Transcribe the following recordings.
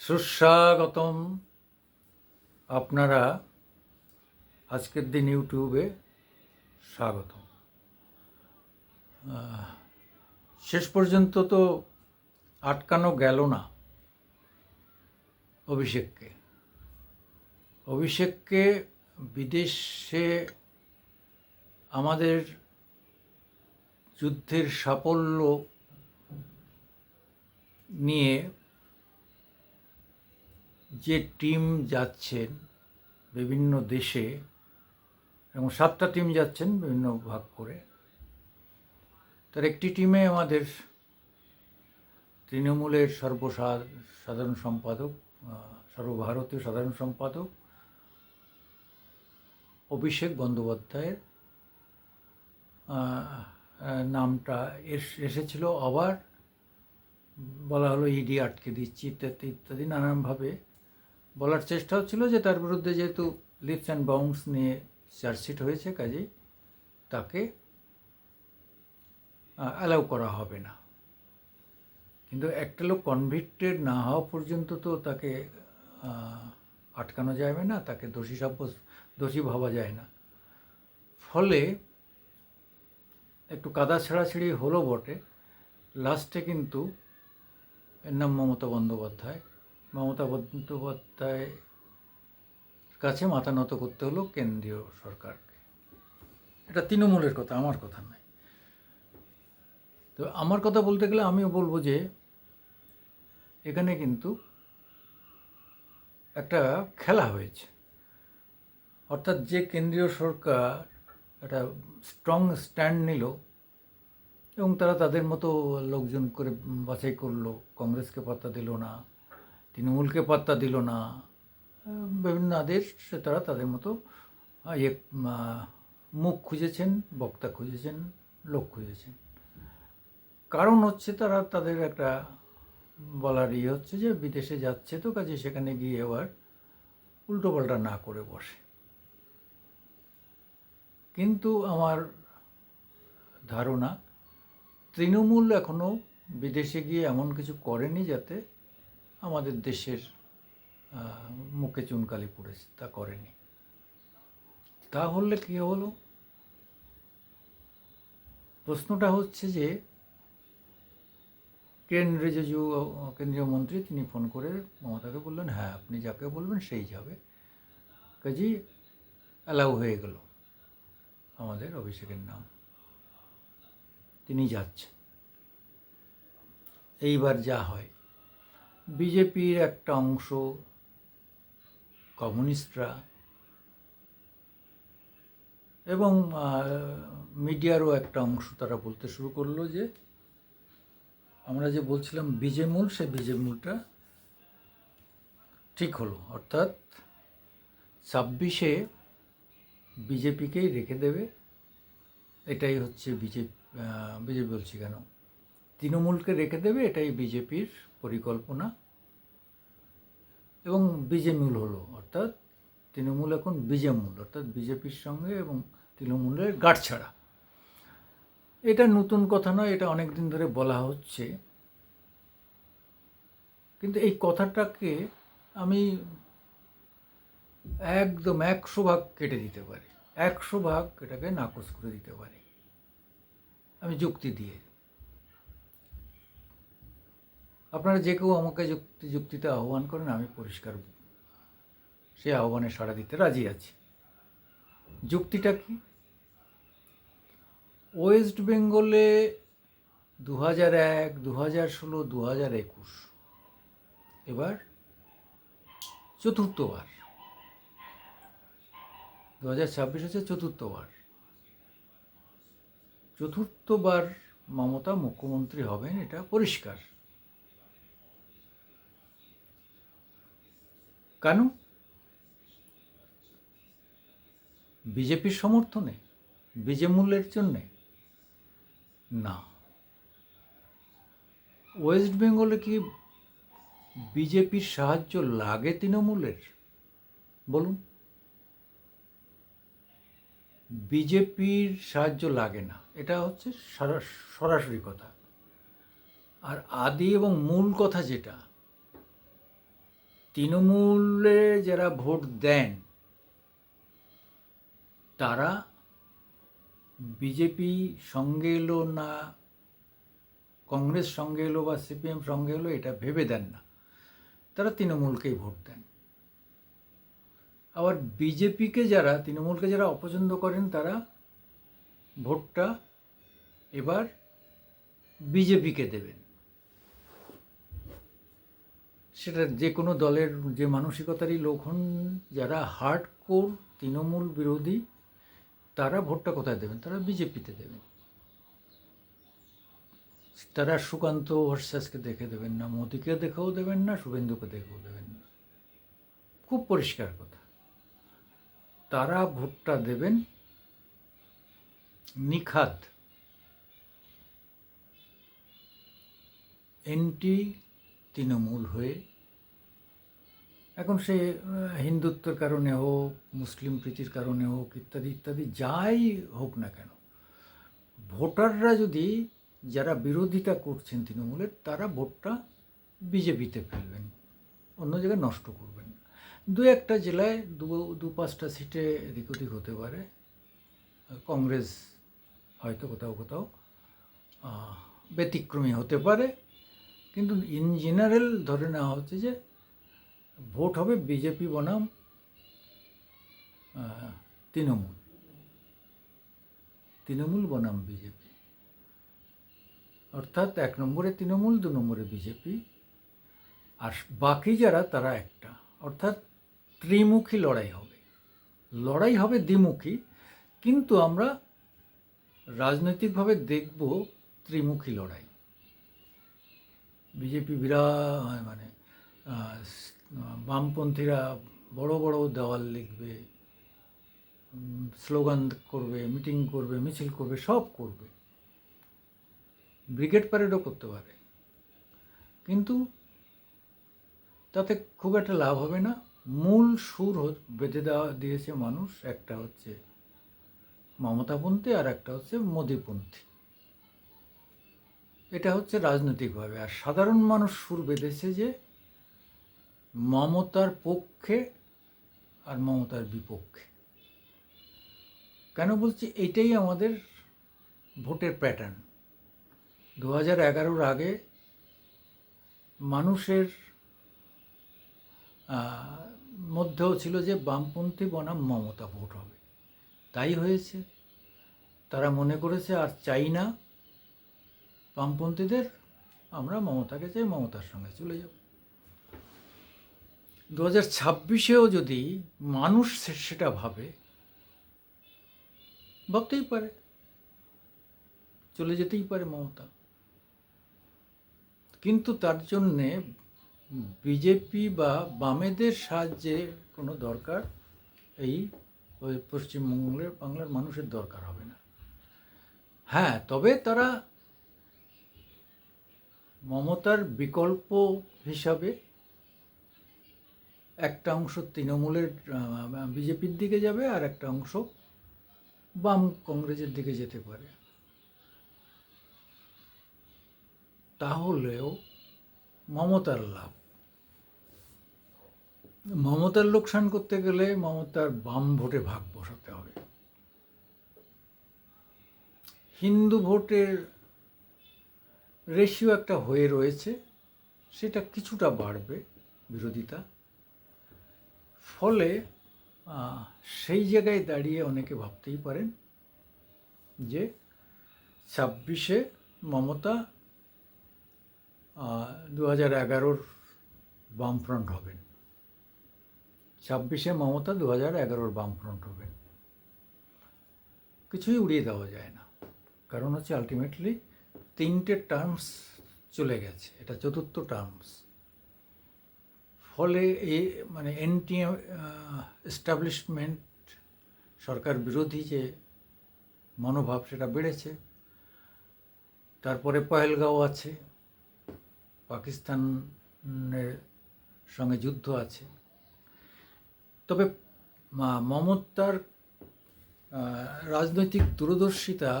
সুস্বাগতম। আপনারা আজকের দিন ইউটিউবে স্বাগত শেষ পর্যন্ত তো আটকানো গেল না অভিষেককে। অভিষেককে বিদেশে আমাদের যুদ্ধের সাফল্য নিয়ে যে টিম যাচ্ছেন বিভিন্ন দেশে এবং সাতটা টিম যাচ্ছেন বিভিন্ন ভাগ করে, তার একটি টিমে আমাদের তৃণমূলের সর্বসা- সাধারণ সম্পাদক সর্বভারতীয় সাধারণ সম্পাদক অভিষেক বন্দ্যোপাধ্যায়ের নামটা এস- এসেছিল আবার বলা হলো ইডি আটকে দিচ্ছি ইত্যাদি ইত্যাদি নানানভাবে বলার চেষ্টা হচ্ছিল যে তার বিরুদ্ধে যেহেতু লিপস অ্যান্ড বাউন্স নিয়ে চার্জশিট হয়েছে, কাজেই তাকে অ্যালাউ করা হবে না। কিন্তু একটা লোক কনভিক্টেড না হওয়া পর্যন্ত তো তাকে আটকানো যাবে না, তাকে দোষী সাব্যস্ত, দোষী ভাবা যায় না। ফলে একটু কাদা ছেঁড়াছেড়ি হলো বটে। লাস্টে কিন্তু এর নাম মমতা বন্দ্যোপাধ্যায় মমতা বন্দ্যোপাধ্যায় কাছে মাথা নত করতে হলো কেন্দ্রীয় সরকারকে। এটা তৃণমূলের কথা, আমার কথা নয়। তো আমার কথা বলতে গেলে আমিও বলব যে, এখানে কিন্তু একটা খেলা হয়েছে। অর্থাৎ যে কেন্দ্রীয় সরকার একটা স্ট্রং স্ট্যান্ড নিল এবং তারা তাদের মতো লোকজন করে বাছাই করল, কংগ্রেসকে পাত্তা দিল না। তৃণমূলকে পাত্তা দিল না। বিভিন্ন আদেশ সে তারা তাদের মতো ইয়ে মুখ খুঁজেছেন, বক্তা খুঁজেছেন, লোক খুঁজেছেন। কারণ হচ্ছে তারা তাদের একটা বলার ইয়ে হচ্ছে যে, বিদেশে যাচ্ছে তো, কাজে সেখানে গিয়ে আবার উল্টোপাল্টা না করে বসে। কিন্তু আমার ধারণা, তৃণমূল এখনও বিদেশে গিয়ে এমন কিছু করেনি যাতে আমাদের দেশের মুখে চুনকালি পড়েছে তা করেনি। তাহলে কী হলো? প্রশ্নটা হচ্ছে যে রিজিজু আহ, কেন্দ্রীয় মন্ত্রী তিনি ফোন করে মমতাকে বললেন হ্যাঁ আপনি যাকে বলবেন সেই যাবে। কাজেই অ্যালাউ হয়ে গেল আমাদের অভিষেকের নাম। তিনি যাচ্ছেন। এইবার যা হয় বিজেপির একটা অংশ, কমিউনিস্টরা, এবং মিডিয়ারও একটা অংশ তারা বলতে শুরু করল যে, আমরা যে বলছিলাম বিজেমূল সে বিজেমূলটা ঠিক হলো। অর্থাৎ ছাব্বিশে বিজেপিকেই রেখে দেবে। এটাই হচ্ছে বিজেপি বিজেপি বলছি কেন? তৃণমূলকে রেখে দেবে, এটাই বিজেপির পরিকল্পনা এবং বিজেমূল হলো, অর্থাৎ তৃণমূল এখন বিজেমূল অর্থাৎ বিজেপির সঙ্গে এবং তৃণমূলের গাঁটছাড়া এটা নতুন কথা নয়, এটা অনেক দিন ধরে বলা হচ্ছে। কিন্তু এই কথাটাকে আমি একদম একশো ভাগ কেটে দিতে পারি, একশো ভাগ এটাকে নাকচ করে দিতে পারি। আমি যুক্তি দিয়ে আপনারা যে কেউ আমাকে যুক্তি যুক্তিতে আহ্বান করেন, আমি পরিষ্কার সে আহ্বানে সাড়া দিতে রাজি আছি। যুক্তিটা কি? ওয়েস্ট বেঙ্গলে দু হাজার এক দু হাজার ষোলো দু হাজার একুশ। এবার চতুর্থবার। দু হাজার ছাব্বিশ হচ্ছে চতুর্থবার। চতুর্থবার মমতা মুখ্যমন্ত্রী হবেন, এটা পরিষ্কার। কেন? বিজেপির সমর্থনে? বিজেমূলের জন্যে? না। ওয়েস্ট বেঙ্গলে কি বিজেপির সাহায্য লাগে তৃণমূলের? বলুন। বিজেপির সাহায্য লাগে না। এটা হচ্ছে সরা- সরাসরি কথা। আর আদি এবং মূল কথা যেটা তৃণমূলে যারা ভোট দেন, তারা বিজেপি সঙ্গে এলো না, কংগ্রেস সঙ্গে এলো বা সিপিএম সঙ্গে এলো, এটা ভেবে দেন না। তারা তৃণমূলকেই ভোট দেন। আবার বিজেপিকে যারা, তৃণমূলকে যারা অপছন্দ করেন, তারা ভোটটা এবার বিজেপিকে দেবেন। সেটা যে কোনো দলের যে মানসিকতারই লোক হন, যারা হার্ড কোর তৃণমূল বিরোধী, তারা ভোটটা কোথায় দেবেন? তারা বিজেপিতে দেবেন। তারা সুকান্ত ভরসাসকে দেখে দেবেন না, মোদীকে দেখেও দেবেন না, শুভেন্দুকে দেখেও দেবেন না। খুব পরিষ্কার কথা। তারা ভোটটা দেবেন নিখাত। এনটি তৃণমূল হয়ে এখন সে হিন্দুত্বের কারণে হোক, মুসলিম প্রীতির কারণে হোক, ইত্যাদি ইত্যাদি, যাই হোক না কেন, ভোটাররা যদি যারা বিরোধিতা করছেন তৃণমূলের, তারা ভোটটা বিজেপিতে ফেলবেন, অন্য জায়গায় নষ্ট করবেন। দু একটা জেলায় দু দু পাঁচটা সিটে এদিক ওদিক হতে পারে, কংগ্রেস হয়তো কোথাও কোথাও ব্যতিক্রমী হতে পারে, কিন্তু ইন জেনারেল ধরে নেওয়া হচ্ছে যে ভোট হবে বিজেপি বনাম তৃণমূল। তৃণমূল বনাম বিজেপি। অর্থাৎ এক নম্বরে তৃণমূল, দু নম্বরে বিজেপি। আর বাকি যারা, তারা একটা। অর্থাৎ ত্রিমুখী লড়াই হবে। লড়াই হবে দ্বিমুখী, কিন্তু আমরা রাজনৈতিকভাবে দেখব ত্রিমুখী লড়াই। বিজেপি বিরাট মানে বামপন্থীরা বড় বড় দেওয়াল লিখবে স্লোগান করবে, মিটিং করবে, মিছিল করবে, সব করবে। ব্রিগেড প্যারেডও করতে পারে। কিন্তু তাতে খুব একটা লাভ হবে না। মূল সুর বেঁধে দেওয়া, দিয়েছে মানুষ। একটা হচ্ছে মমতাপন্থী আর একটা হচ্ছে মোদীপন্থী এটা হচ্ছে রাজনৈতিকভাবে। আর সাধারণ মানুষ সুর বেঁধেছে যে মমতার পক্ষে আর মমতার বিপক্ষে। কেন বলছি? এটাই আমাদের ভোটের প্যাটার্ন দু হাজার এগারোর আগে মানুষের মধ্যেও ছিল যে বামপন্থী বনাম মমতা ভোট হবে। তাই হয়েছে। তারা মনে করেছে, আর চাই না বামপন্থীদের, আমরা মমতাকে চাই মমতার সঙ্গে চলে যাব। দু হাজার ছাব্বিশেও যদি মানুষ সেটা ভাবে, ভাবতেই পারে। চলে যেতেই পারে মমতা। কিন্তু তার জন্যে বিজেপি বা বামেদের সাহায্যে কোনো দরকার এই পশ্চিমবঙ্গের বাংলার মানুষের দরকার হবে না। হ্যাঁ তবে তারা মমতার বিকল্প হিসাবে একটা অংশ তৃণমূলের বিজেপির দিকে যাবে আর একটা অংশ বাম কংগ্রেসের দিকে যেতে পারে। তাহলেও মমতার লাভ। মমতার লোকসান করতে গেলে মমতার বাম ভোটে ভাগ বসাতে হবে। হিন্দু ভোটের রেশিও একটা হয়ে রয়েছে, সেটা কিছুটা বাড়বে বিরোধিতা। ফলে সেই জায়গায় দাঁড়িয়ে অনেকে ভাবতেই পারেন যে ছাব্বিশে মমতা দু হাজার এগারোর বামফ্রন্ট হবেন। ছাব্বিশে মমতা দু হাজার এগারোর বামফ্রন্ট হবেন। কিছুই উড়িয়ে দেওয়া যায় না। কারণ হচ্ছে আলটিমেটলি তিনটে টার্মস চলে গেছে। এটা চতুর্থ টার্মস ফলে এই মানে এনটি এস্টাবলিশমেন্ট সরকার বিরোধী যে মনোভাব সেটা বেড়েছে। তারপরে পহেলগাঁও আছে, পাকিস্তানের সঙ্গে যুদ্ধ আছে। তবে মমতার রাজনৈতিক দূরদর্শিতা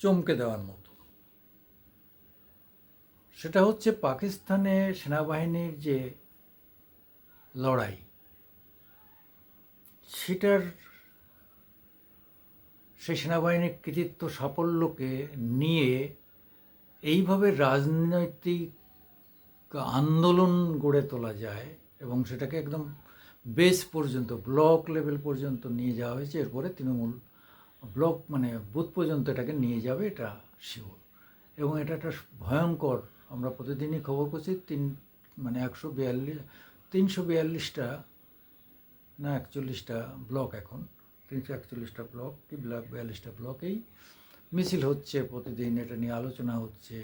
চমকে দেওয়ার মতো। সেটা হচ্ছে পাকিস্তানে সেনাবাহিনীর যে লড়াই। সেটার সেই সেনাবাহিনীর কৃতিত্ব সাফল্যকে নিয়ে এইভাবে রাজনৈতিক আন্দোলন গড়ে তোলা যায় এবং সেটাকে একদম বেস পর্যন্ত ব্লক লেভেল পর্যন্ত নিয়ে যাওয়া হয়েছে। এরপরে তৃণমূল ব্লক মানে বুথ পর্যন্ত এটাকে নিয়ে যাবে, এটা শিওর এবং এটা একটা ভয়ঙ্কর, আমরা প্রতিদিনই খবর করছি, তিন মানে একশো বিয়াল্লিশ তিনশো বিয়াল্লিশটা, না একচল্লিশটা ব্লক এখন, তিনশো একচল্লিশটা ব্লক কি ব্লক বিয়াল্লিশটা ব্লকেই মিছিল হচ্ছে প্রতিদিন, এটা নিয়ে আলোচনা হচ্ছে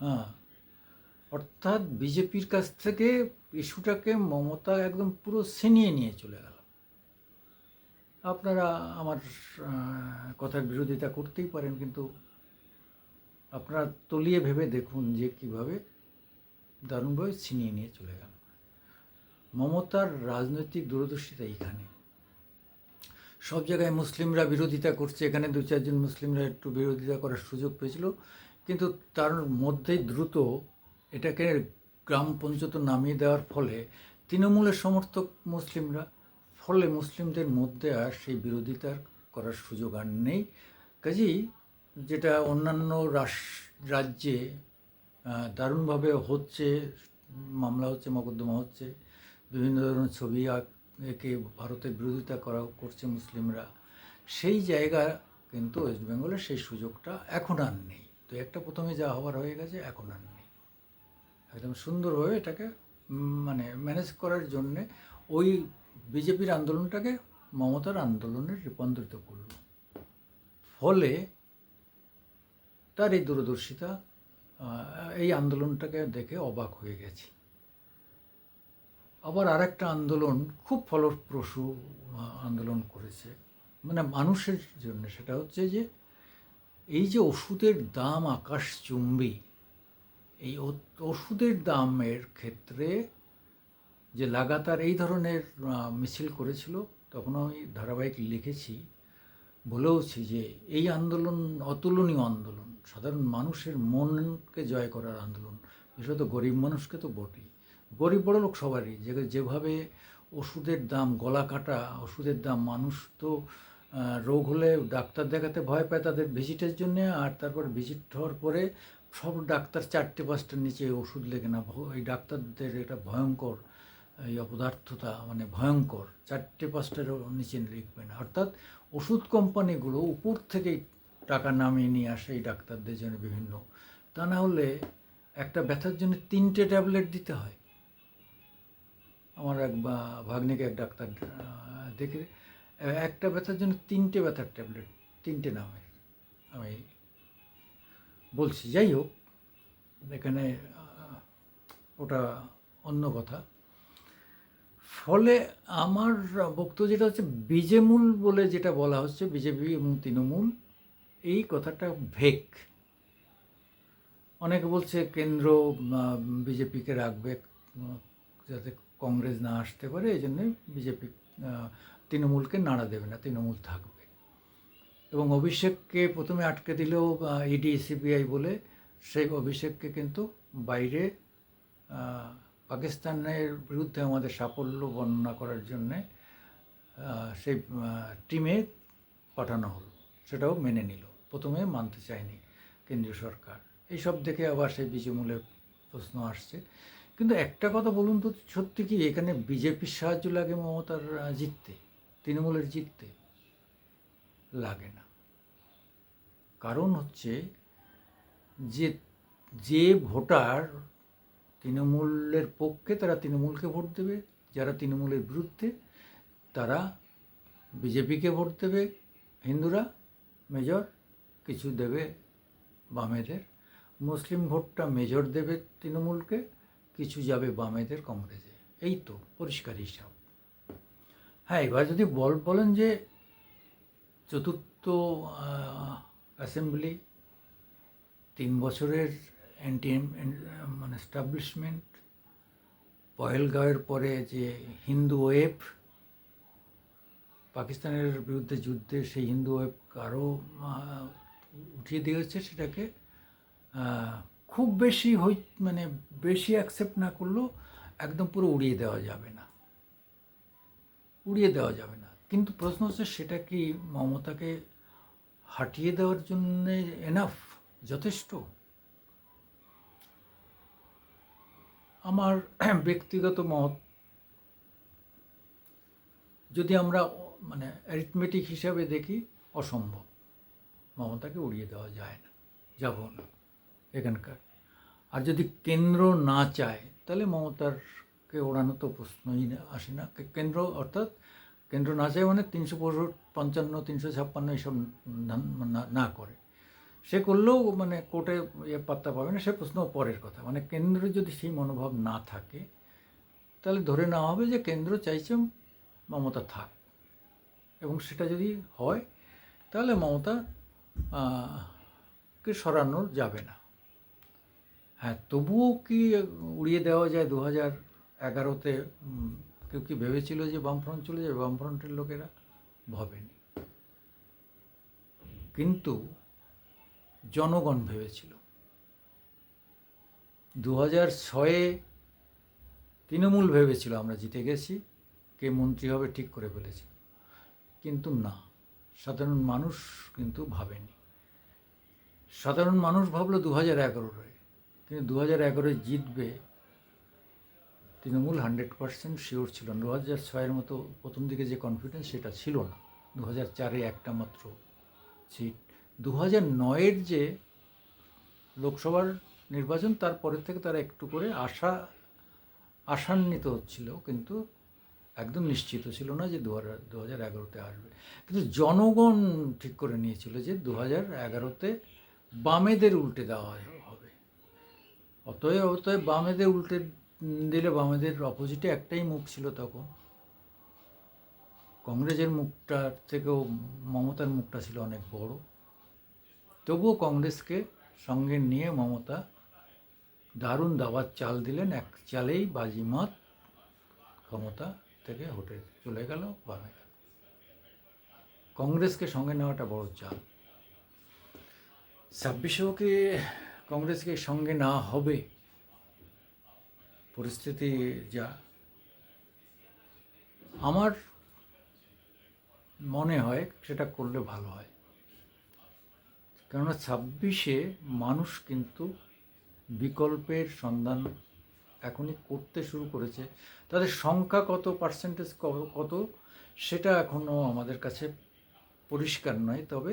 হ্যাঁ। অর্থাৎ বিজেপির কাছ থেকে ইস্যুটাকে মমতা একদম পুরো ছিনিয়ে নিয়ে চলে গেল। আপনারা আমার কথার বিরোধিতা করতেই পারেন, কিন্তু আপনারা তলিয়ে ভেবে দেখুন যে কীভাবে দারুণভাবে ছিনিয়ে নিয়ে চলে গেল। মমতার রাজনৈতিক দূরদর্শিতা এইখানে সব জায়গায় মুসলিমরা বিরোধিতা করছে, এখানে দু চারজন মুসলিমরা একটু বিরোধিতা করার সুযোগ পেয়েছিল। কিন্তু তার মধ্যেই দ্রুত এটাকে গ্রাম পঞ্চায়েত নামিয়ে দেওয়ার ফলে তৃণমূলের সমর্থক মুসলিমরা, ফলে মুসলিমদের মধ্যে আর সেই বিরোধিতার করার সুযোগ আর নেই। কাজেই যেটা অন্যান্য রাজ্যে দারুণভাবে হচ্ছে, মামলা হচ্ছে, মকদ্দমা হচ্ছে বিভিন্ন ধরনের ছবি এঁকে ভারতের বিরোধিতা করা করছে মুসলিমরা। সেই জায়গা কিন্তু ওয়েস্ট বেঙ্গলের সেই সুযোগটা এখন আর নেই। তো একটা প্রথমে যা হওয়ার হয়ে গেছে, এখন আর নেই। একদম সুন্দরভাবে এটাকে মানে ম্যানেজ করার জন্যে ওই বিজেপির আন্দোলনটাকে মমতার আন্দোলনে রূপান্তরিত করল। ফলে তার এই দূরদর্শিতা এই আন্দোলনটাকে দেখে অবাক হয়ে গেছি। আবার আরেকটা আন্দোলন খুব ফলপ্রসূ আন্দোলন করেছে। মানে মানুষের জন্য সেটা হচ্ছে যে, এই যে ওষুধের দাম আকাশচুম্বী এই ওষুধের দামের ক্ষেত্রে যে লাগাতার এই ধরনের মিছিল করেছিল তখন আমি ধারাবাহিক লিখেছি, বলেওছি যে এই আন্দোলন অতুলনীয় আন্দোলন, সাধারণ মানুষের মনকে জয় করার আন্দোলন, বিশেষত গরিব মানুষকে তো বটেই। গরিব বড় লোক সবারই। যে, যেভাবে ওষুধের দাম, গলা কাটা, ওষুধের দাম, মানুষ তো রোগ হলে ডাক্তার দেখাতে ভয় পায় তাদের ভিজিটের জন্য, আর তারপর ভিজিট হওয়ার পরে সব ডাক্তার চারটে, পাঁচটার নিচে ওষুধ লেগে না। এই ডাক্তারদের এটা ভয়ঙ্কর, এই অপদার্থতা মানে ভয়ঙ্কর। চারটে, পাঁচটার নিচে লিখবে না। অর্থাৎ ওষুধ কোম্পানিগুলো উপর থেকেই টাকা নামিয়ে নিয়ে আসে এই ডাক্তারদের জন্য বিভিন্ন। তা না হলে একটা ব্যথার জন্য তিনটে ট্যাবলেট দিতে হয়। আমার এক ভাগ্নিকে এক ডাক্তার দেখে, একটা ব্যথার জন্য তিনটে ব্যথার ট্যাবলেট, তিনটে নামে আমি বলছি, যাই হোক, এখানে ওটা অন্য কথা। ফলে আমার বক্তব্য যেটা হচ্ছে, বিজেমূল বলে যেটা বলা হচ্ছে, বিজেপি এবং তৃণমূল, এই কথাটা ভেক। অনেকে বলছে, কেন্দ্র বিজেপিকে রাখবে, যাতে কংগ্রেস না আসতে পারে, এই জন্যে বিজেপি তৃণমূলকে নাড়া দেবে না, তৃণমূল থাকবে। এবং অভিষেককে প্রথমে আটকে দিলেও ইডি সিবিআই বলে সেই অভিষেককে কিন্তু বাইরে পাকিস্তানের বিরুদ্ধে আমাদের সাফল্য বর্ণনা করার জন্যে সেই টিমে পাঠানো হলো। সেটাও মেনে নিল। প্রথমে মানতে চায়নি কেন্দ্রীয় সরকার। এইসব দেখে আবার সেই বিজেমূলের প্রশ্ন আসছে। কিন্তু একটা কথা বলুন তো, সত্যি কি এখানে বিজেপির সাহায্য লাগে মমতার জিততে? তৃণমূলের জিততে? লাগে না। কারণ হচ্ছে যে যে ভোটার তৃণমূলের পক্ষে, তারা তৃণমূলকে ভোট দেবে। যারা তৃণমূলের বিরুদ্ধে, তারা বিজেপিকে ভোট দেবে। হিন্দুরা, মেজর, কিছু দেবে বামেদের। মুসলিম ভোটটা মেজর দেবে তৃণমূলকে। কিছু যাবে বামেদের কংগ্রেসে এই তো, পরিষ্কার হিসাব। হ্যাঁ এবার যদি বল বলেন যে চতুর্থ অ্যাসেম্বলি তিন বছরের অ্যান্টি মানে এস্টাবলিশমেন্ট পহেলগাঁওয়ের পরে যে হিন্দু ওয়েব, পাকিস্তানের বিরুদ্ধে যুদ্ধে সেই হিন্দু ওয়েব আরও উঠিয়ে দিয়েছে সেটাকে খুব বেশি হই মানে বেশি অ্যাকসেপ্ট না করলেও একদম পুরো উড়িয়ে দেওয়া যাবে না। উড়িয়ে দেওয়া যাবে না। কিন্তু প্রশ্ন হচ্ছে সেটা কি মমতাকে হাঁটিয়ে দেওয়ার জন্য এনাফ যথেষ্ট? আমার ব্যক্তিগত মত, যদি আমরা মানে অ্যারিথমেটিক হিসাবে দেখি, অসম্ভব। মমতাকে উড়িয়ে দেওয়া যায় না। যাব না। এখানকার। আর যদি কেন্দ্র না চায়, তাহলে মমতারকে ওড়ানো তো প্রশ্নই আসে না। কেন্দ্র অর্থাৎ কেন্দ্র না চায় মানে তিনশো পঞ্চান্ন, তিনশো ছাপ্পান্ন এইসব না করে। সে করলেও মানে কোর্টে ইয়ে পাত্তা পাবে না, সে প্রশ্ন পরের কথা। মানে কেন্দ্রে যদি সেই মনোভাব না থাকে, তাহলে ধরে নেওয়া হবে যে কেন্দ্র চাইছে মমতা থাক। এবং সেটা যদি হয়, তাহলে মমতা কে সরানো যাবে না। হ্যাঁ তবুও কি উড়িয়ে দেওয়া যায় দু হাজার এগারোতে কেউ কি ভেবেছিল যে বামফ্রন্ট চলে যাবে? বামফ্রন্টের লোকেরা ভাবেনি। কিন্তু জনগণ ভেবেছিল। দু হাজার ছয়ে তৃণমূল ভেবেছিল, আমরা জিতে গেছি, কে মন্ত্রী হবে ঠিক করে ফেলেছিল কিন্তু না, সাধারণ মানুষ কিন্তু ভাবেনি। সাধারণ মানুষ ভাবলো দু হাজার এগারোয় কিন্তু দু হাজার এগারোয় জিতবে তৃণমূল হান্ড্রেড পার্সেন্ট শিওর ছিল দু হাজার ছয়ের মতো প্রথম দিকে যে কনফিডেন্স সেটা ছিল না। দু হাজার চারে একটা মাত্র সিট দু হাজার নয়ের যে লোকসভার নির্বাচন তারপরের থেকে তারা একটু করে আশা, আশান্বিত হচ্ছিল কিন্তু একদম নিশ্চিত ছিল না যে দু হাজার এগারোতে আসবে। কিন্তু জনগণ ঠিক করে নিয়েছিল যে দু হাজার এগারোতে বামেদের উল্টে দেওয়া হবে অতএব অতএব বামেদের উল্টে দিলে বামেদের অপোজিটে একটাই মুখ ছিল তখন। কংগ্রেসের মুখটার থেকেও মমতার মুখটা ছিল অনেক বড়। তবুও কংগ্রেসকে সঙ্গে নিয়ে মমতা দারুণ দাবার চাল দিলেন। এক চালেই বাজিমাত ক্ষমতা থেকে হোটে চলে গেল বামে। কংগ্রেসকে সঙ্গে নেওয়াটা বড় চাল। ছাব্বিশেও কি কংগ্রেসকে সঙ্গে না হবে, পরিস্থিতি যা, আমার মনে হয় সেটা করলে ভালো হয়। কেননা ছাব্বিশে মানুষ কিন্তু বিকল্পের সন্ধান এখনই করতে শুরু করেছে। তাদের সংখ্যা কত পার্সেন্টেজ কত, সেটা এখনও আমাদের কাছে পরিষ্কার নয়। তবে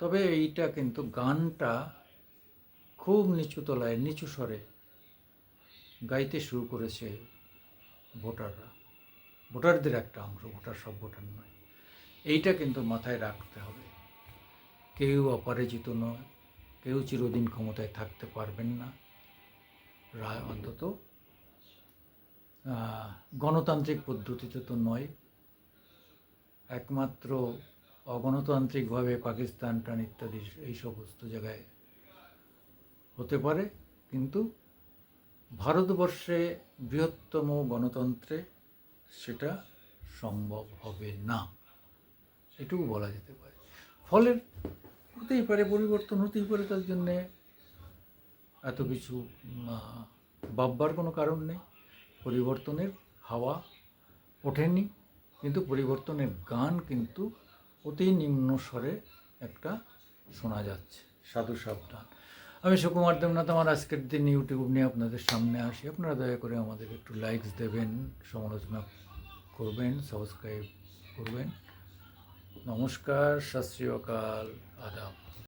তবে এইটা কিন্তু গানটা খুব নিচু তলায়, নিচু স্বরে গাইতে শুরু করেছে ভোটাররা। ভোটারদের একটা অংশ, ভোটার সব ভোটার নয়। এইটা কিন্তু মাথায় রাখতে হবে। কেউ অপরাজিত নয়, কেউ চিরদিন ক্ষমতায় থাকতে পারবেন না। রায় অন্তত গণতান্ত্রিক পদ্ধতিতে তো নয়। একমাত্র অগণতান্ত্রিকভাবে পাকিস্তান টান ইত্যাদি এই সমস্ত জায়গায় হতে পারে, কিন্তু ভারতবর্ষে বৃহত্তম গণতন্ত্রে সেটা সম্ভব হবে না। এটুকু বলা যেতে পারে। ফলে হতেই পারে, পরিবর্তন হতেই পারে, তার জন্যে এত কিছু ভাববার কোনো কারণ নেই। পরিবর্তনের হাওয়া ওঠেনি, কিন্তু পরিবর্তনের গান কিন্তু অতি নিম্ন স্বরে একটা শোনা যাচ্ছে সাধু সাবধান আমি সুকুমার দেবনাথ, আমার আজকের দিন ইউটিউব নিয়ে আপনাদের সামনে আসি। আপনারা দয়া করে আমাদের একটু লাইকস দেবেন, সমালোচনা করবেন সাবস্ক্রাইব করবেন। নমস্কার, সত শ্রী অকাল, আদাব।